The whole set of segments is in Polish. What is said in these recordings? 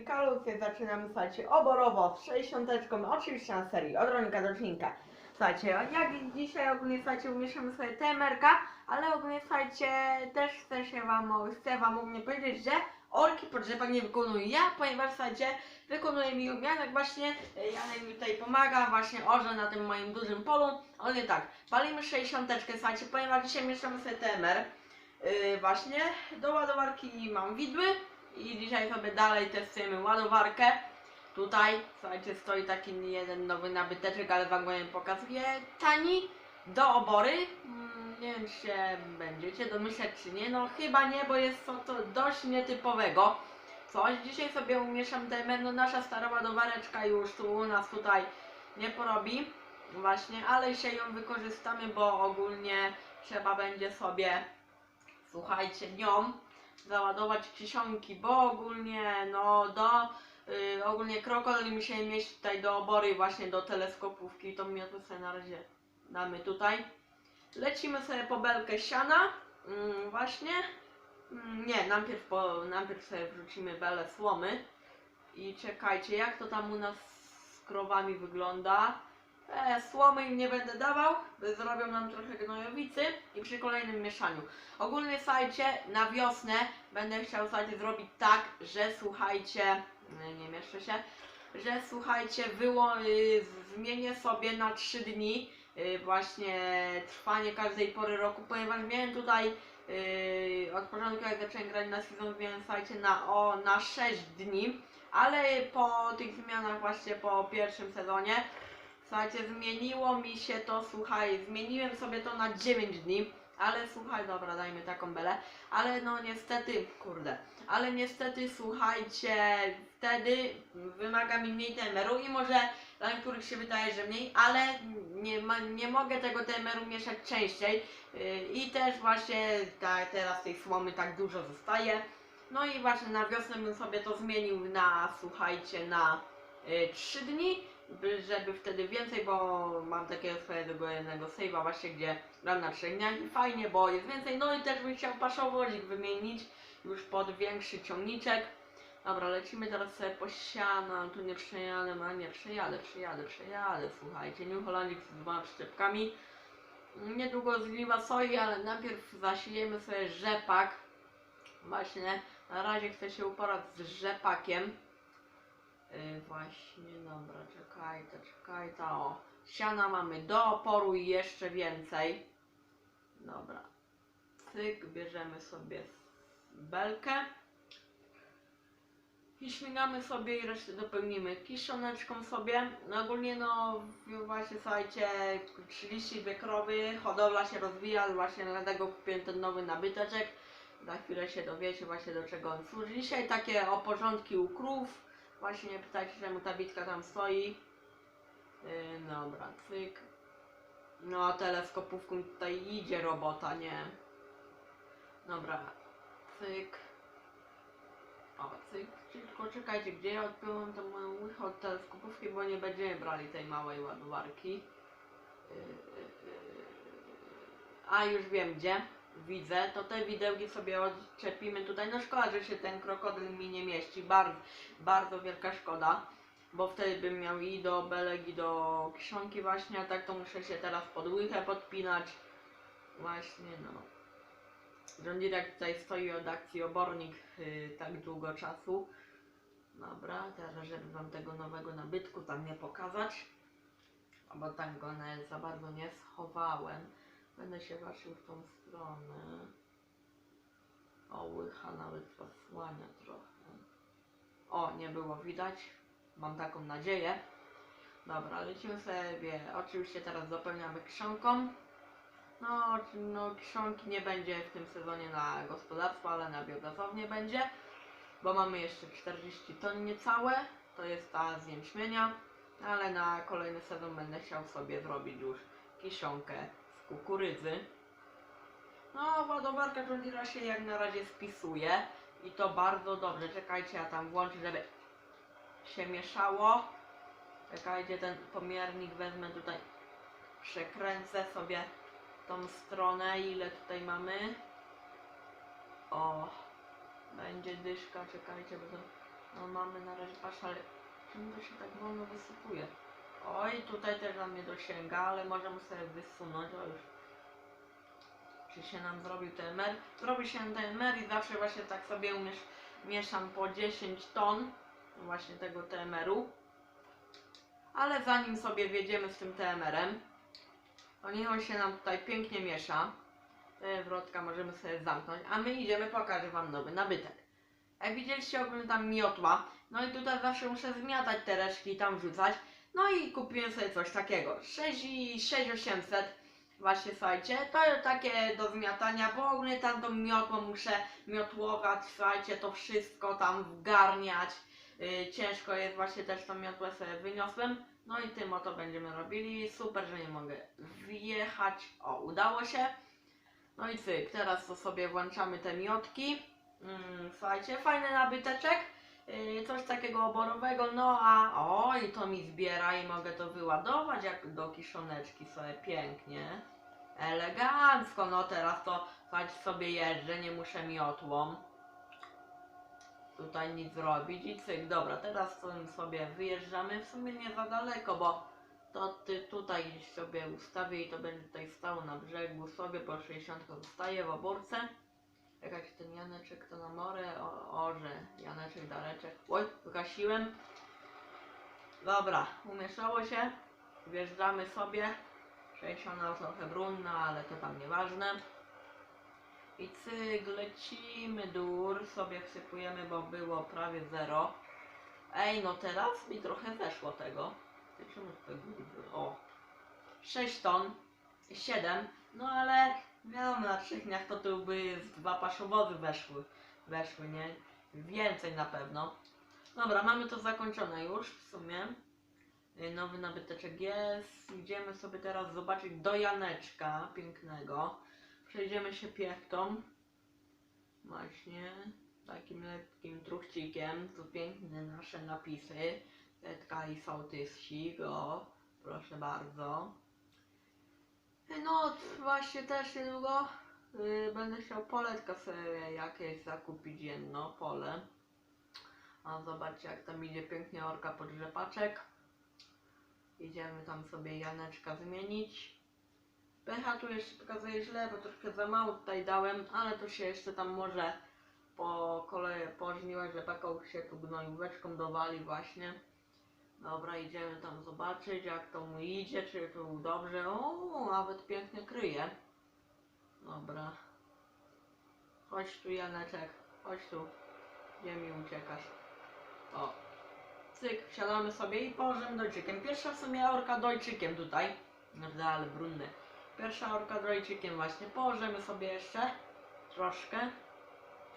Kalucję zaczynamy, słuchajcie, oborowo z 60, oczywiście na serii, od rolnika do czynnika. Słuchajcie, jak dzisiaj ogólnie, słuchajcie, umieszczamy sobie TMR-ka, ale ogólnie, słuchajcie, też chcę się wam, chcę wam ogólnie powiedzieć, że orki po nie wykonuję ja, ponieważ, słuchajcie, wykonuje mi Janek właśnie, Janek mi tutaj pomaga, właśnie orze na tym moim dużym polu. On tak, palimy 60, słuchajcie, ponieważ dzisiaj mieszczamy sobie TMR, Yy, właśnie do ładowarki mam widły i dzisiaj sobie dalej testujemy ładowarkę. Tutaj, słuchajcie, stoi taki jeden nowy nabyteczek, ale wam go nie pokazuję. Tani do obory. Mm, Nie wiem, czy się będziecie domyślać, czy nie. No chyba nie, bo jest to, to dość nietypowego. Coś. Dzisiaj sobie umieszczam temat, no nasza stara ładowareczka już tu u nas tutaj nie porobi. Właśnie, ale dzisiaj ją wykorzystamy, bo ogólnie trzeba będzie sobie słuchajcie, nią załadować kiszonki, bo ogólnie, no, do, y, ogólnie krokodyl mi się mieści tutaj do obory, właśnie do teleskopówki, to mnie to sobie na razie damy tutaj. Lecimy sobie po belkę siana, mm, właśnie, mm, nie, najpierw, po, najpierw sobie wrzucimy belę słomy i czekajcie, jak to tam u nas z krowami wygląda. E, słomy im nie będę dawał, zrobią nam trochę gnojowicy i przy kolejnym mieszaniu. Ogólnie słuchajcie, na wiosnę będę chciał słuchajcie, zrobić tak, że słuchajcie, nie, nie mieszczę się, że słuchajcie, wyło, y, zmienię sobie na 3 dni y, właśnie trwanie każdej pory roku, ponieważ miałem tutaj y, od początku jak zacząłem grać na sezon, miałem słuchajcie na, o, na 6 dni, ale po tych zmianach właśnie po pierwszym sezonie Słuchajcie, zmieniło mi się to, słuchaj, zmieniłem sobie to na 9 dni, ale słuchaj, dobra, dajmy taką belę, ale no niestety, kurde, ale niestety, słuchajcie, wtedy wymaga mi mniej temeru i może dla niektórych się wydaje, że mniej, ale nie, ma, nie mogę tego temeru mieszać częściej yy, i też właśnie ta, teraz tej słomy tak dużo zostaje. No i właśnie na wiosnę bym sobie to zmienił na, słuchajcie, na y, 3 dni, żeby wtedy więcej, bo mam takiego swojego jednego save'a właśnie, gdzie gram na 3 dniach i fajnie, bo jest więcej, no i też bym chciał paszowozik wymienić już pod większy ciągniczek. Dobra, lecimy teraz sobie po siano, tu nie przejadę, a nie przejadę, przejadę, przejadę, słuchajcie, New Hollandik z dwoma przyczepkami. Niedługo zgliwa soi, ale najpierw zasiejemy sobie rzepak. Właśnie, na razie chcę się uporać z rzepakiem. Yy, właśnie, dobra, czekaj, to czekaj, to o. Siana mamy do oporu i jeszcze więcej. Dobra. Cyk, bierzemy sobie belkę. I śmigamy sobie i resztę dopełnimy kiszoneczką sobie. No ogólnie no właśnie słuchajcie, 32 krowy, hodowla się rozwija, właśnie dlatego kupiłem ten nowy nabyteczek. Za chwilę się dowiecie właśnie do czego on służy. Dzisiaj takie o porządki u krów. Właśnie nie pytajcie czemu ta bitka tam stoi. Yy, dobra, cyk. No teleskopówką tutaj idzie robota, nie? Dobra, cyk. O, cyk, tylko czekajcie, gdzie ja odpiąłem tą moją łychę od bo nie będziemy brali tej małej ładowarki. Yy, yy, yy. A, już wiem gdzie. Widzę, to te widełki sobie odczepimy tutaj. No szkoda, że się ten krokodyl mi nie mieści. Bardzo, bardzo wielka szkoda. Bo wtedy bym miał i do belek, i do kiszonki właśnie, a tak to muszę się teraz pod łychę podpinać. Właśnie, no. John Deere jak tutaj stoi od akcji obornik yy, tak długo czasu. Dobra, teraz żeby wam tego nowego nabytku tam nie pokazać. Bo tam go za bardzo nie schowałem. Będę się ważył w tą stronę. O, łycha nawet zasłania trochę. O, nie było widać. Mam taką nadzieję. Dobra, lecimy sobie. Oczywiście teraz dopełniamy kiszonką. No, no nie będzie w tym sezonie na gospodarstwo, ale na biogazownię będzie. Bo mamy jeszcze 40 ton niecałe. To jest ta z jęczmienia. Ale na kolejny sezon będę chciał sobie zrobić już kiszonkę kukurydzy. No, ładowarka John Deere'a się jak na razie spisuje i to bardzo dobrze. Czekajcie, ja tam włączę, żeby się mieszało. Czekajcie, ten pomiernik wezmę tutaj, przekręcę sobie tą stronę, ile tutaj mamy. O, będzie dyszka, czekajcie, bo to no, mamy na razie patrz, ale czemu to się tak wolno wysypuje? Oj, tutaj też nam nie dosięga, ale możemy sobie wysunąć, o już. Czy się nam zrobił TMR? Zrobi się TMR i zawsze właśnie tak sobie umiesz, mieszam po 10 ton właśnie tego TMR-u. Ale zanim sobie wjedziemy z tym TMR-em, to niech on się nam tutaj pięknie miesza. Te wrotka możemy sobie zamknąć, a my idziemy, pokażę Wam nowy nabytek. Jak widzieliście, ogólnie tam miotła. No i tutaj zawsze muszę zmiatać te resztki i tam wrzucać. No i kupiłem sobie coś takiego. 6 i 6800. Właśnie słuchajcie, to jest takie do zmiatania, bo ogólnie tam tą miotłą muszę miotłować, słuchajcie, to wszystko tam wgarniać. Yy, ciężko jest właśnie też tą miotłę sobie wyniosłem. No i tym oto będziemy robili. Super, że nie mogę wjechać. O, udało się. No i cyk, teraz to sobie włączamy te miotki. Mm, słuchajcie, fajny nabyteczek. Yy, coś takiego oborowego, no a oj, to mi zbiera i mogę to wyładować jak do kiszoneczki sobie pięknie. Elegancko, no teraz to słuchajcie sobie jeżdżę, nie muszę miotłą. Tutaj nic zrobić i cyk, dobra, teraz sobie wyjeżdżamy, w sumie nie za daleko, bo to ty tutaj sobie ustawię i to będzie tutaj stało na brzegu sobie, bo 60 zostaje w oborce. Jakaś ten Janeczek to na morę, o, orze, Janeczek, Dareczek. Oj, wygasiłem. Dobra, umieszało się. Wjeżdżamy sobie. 60 już trochę brunna, ale to tam nieważne. I cyk, lecimy dur, sobie wsypujemy, bo było prawie zero. Ej, no teraz mi trochę zeszło tego. Czemu tutaj góry? O. 6 ton. 7. No ale wiadomo, na trzech dniach to tu by z dwa paszowozy weszły. Weszły, nie? Więcej na pewno. Dobra, mamy to zakończone już w sumie. Y, Nowy nabyteczek jest. Idziemy sobie teraz zobaczyć do Janeczka pięknego. Przejdziemy się piechtą. Właśnie. Takim lekkim truchcikiem. Tu piękne nasze napisy. Tetka i sołtysik. O, proszę bardzo. No, właśnie też niedługo y, będę chciał poletka sobie jakieś zakupić jedno pole. A zobaczcie jak tam idzie pięknie orka pod rzepaczek. Idziemy tam sobie Janeczka zmienić. PH tu jeszcze pokazuje źle, bo troszkę za mało tutaj dałem, ale to się jeszcze tam może po kolei po żniwach rzepaką się tu gnojóweczką dowali właśnie. Dobra, idziemy tam zobaczyć jak to mu idzie, czy tu dobrze. O, nawet pięknie kryje. Dobra. Chodź tu Janeczek, chodź tu. Gdzie mi uciekasz? O. Cyk, wsiadamy sobie i położymy dojczykiem. Pierwsza w sumie orka dojczykiem tutaj. Naprawdę, ale brunny. Pierwsza orka dojczykiem właśnie. Położymy sobie jeszcze troszkę.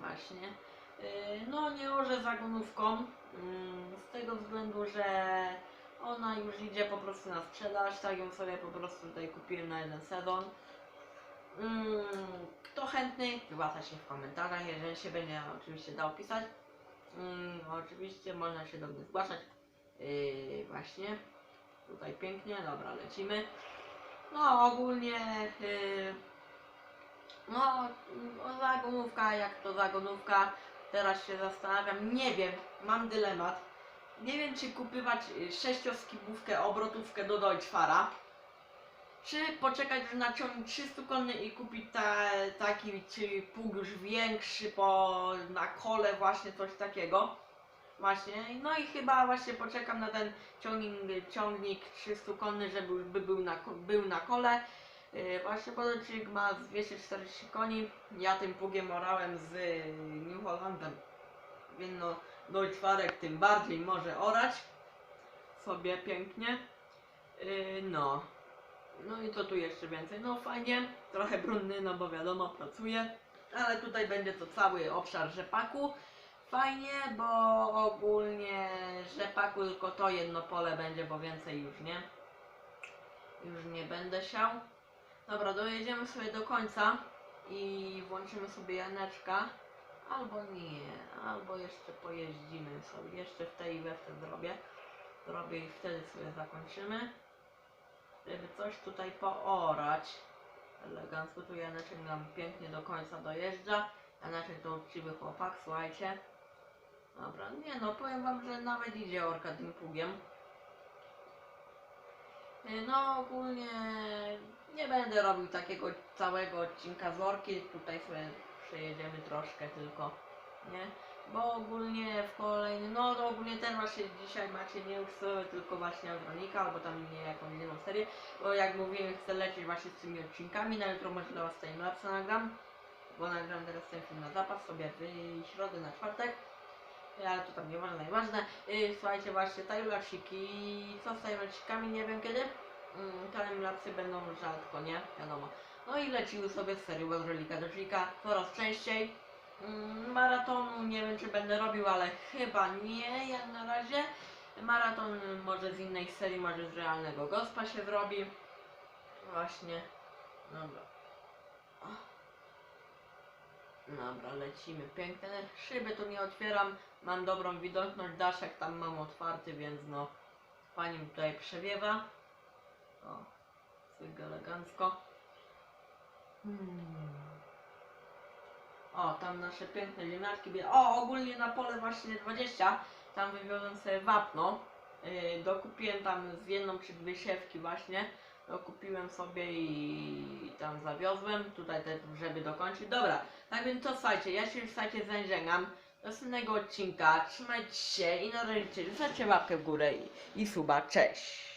Właśnie. Yy, No nie orze zagonówką. mm, Z tego względu, że ona już idzie po prostu na sprzedaż. Tak ją sobie po prostu tutaj kupiłem na jeden sezon. Mm, Kto chętny, wygłasza się w komentarzach, jeżeli się będzie oczywiście dał pisać. Mm, oczywiście można się do mnie zgłaszać. Yy, właśnie. Tutaj pięknie, dobra, lecimy. No ogólnie yy, no zagonówka, jak to zagonówka, teraz się zastanawiam, nie wiem, mam dylemat. Nie wiem czy kupywać y, sześcioskibówkę, obrotówkę do Deutschfara, czy poczekać na ciągnik 300 konny i kupić ta, taki czy pług już większy po, na kole właśnie coś takiego. Właśnie, no i chyba właśnie poczekam na ten ciągnik, ciągnik 300 konny, żeby by był na, był na kole. Yy, właśnie pododcik ma z 240 koni, ja tym pługiem orałem z yy, New Hollandem, więc no Deutschfarek tym bardziej może orać sobie pięknie. Yy, no. No i co tu jeszcze więcej? No fajnie, trochę brudny, no bo wiadomo, pracuje. Ale tutaj będzie to cały obszar rzepaku. Fajnie, bo ogólnie rzepaku tylko to jedno pole będzie, bo więcej już nie. Już nie będę siał. Dobra, dojedziemy sobie do końca i włączymy sobie Janeczka. Albo nie, albo jeszcze pojeździmy sobie. Jeszcze w tej i we w te zrobię. Zrobię i wtedy sobie zakończymy żeby coś tutaj poorać. Elegancko tu Janeczek nam pięknie do końca dojeżdża. Janeczek to uczciwy chłopak, słuchajcie. Dobra, nie no, powiem wam, że nawet idzie orka tym pługiem. Y, No ogólnie nie będę robił takiego całego odcinka z orki, tutaj sobie przejedziemy troszkę tylko, nie? Bo ogólnie w kolejnym, no to ogólnie ten właśnie dzisiaj macie nie już tylko właśnie Andronika, albo tam nie jakąś inną serię, bo jak mówiłem chcę lecieć właśnie z tymi odcinkami, na jutro może dla was timelapse nagram, bo nagram teraz ten film na zapas sobie w środę na czwartek, ale to tam nieważne, najważne. Yy, słuchajcie, właśnie timelapsiki, co z timelapsikami, nie wiem kiedy. Mm, timelapsy będą rzadko, nie? Wiadomo. No i leciły sobie z serii od rolika do rolika coraz częściej. Mm, maratonu nie wiem czy będę robił, ale chyba nie jak na razie. Maraton może z innej serii, może z realnego gospa się zrobi. Właśnie. Dobra. Dobra, lecimy. Piękne szyby tu nie otwieram. Mam dobrą widoczność, daszek tam mam otwarty, więc no mi tutaj przewiewa. O, cyk elegancko. Hmm. O, tam nasze piękne ziemniaczki. O, ogólnie na pole właśnie 20. Tam wywiozłem sobie wapno. Yy, dokupiłem tam z jedną czy dwie siewki właśnie. Dokupiłem sobie i tam zawiozłem. Tutaj te żeby dokończyć. Dobra, tak więc to słuchajcie, ja się już słuchajcie zężegam. Do następnego odcinka. Trzymajcie się i na razie zostawcie łapkę w górę i, i suba. Cześć!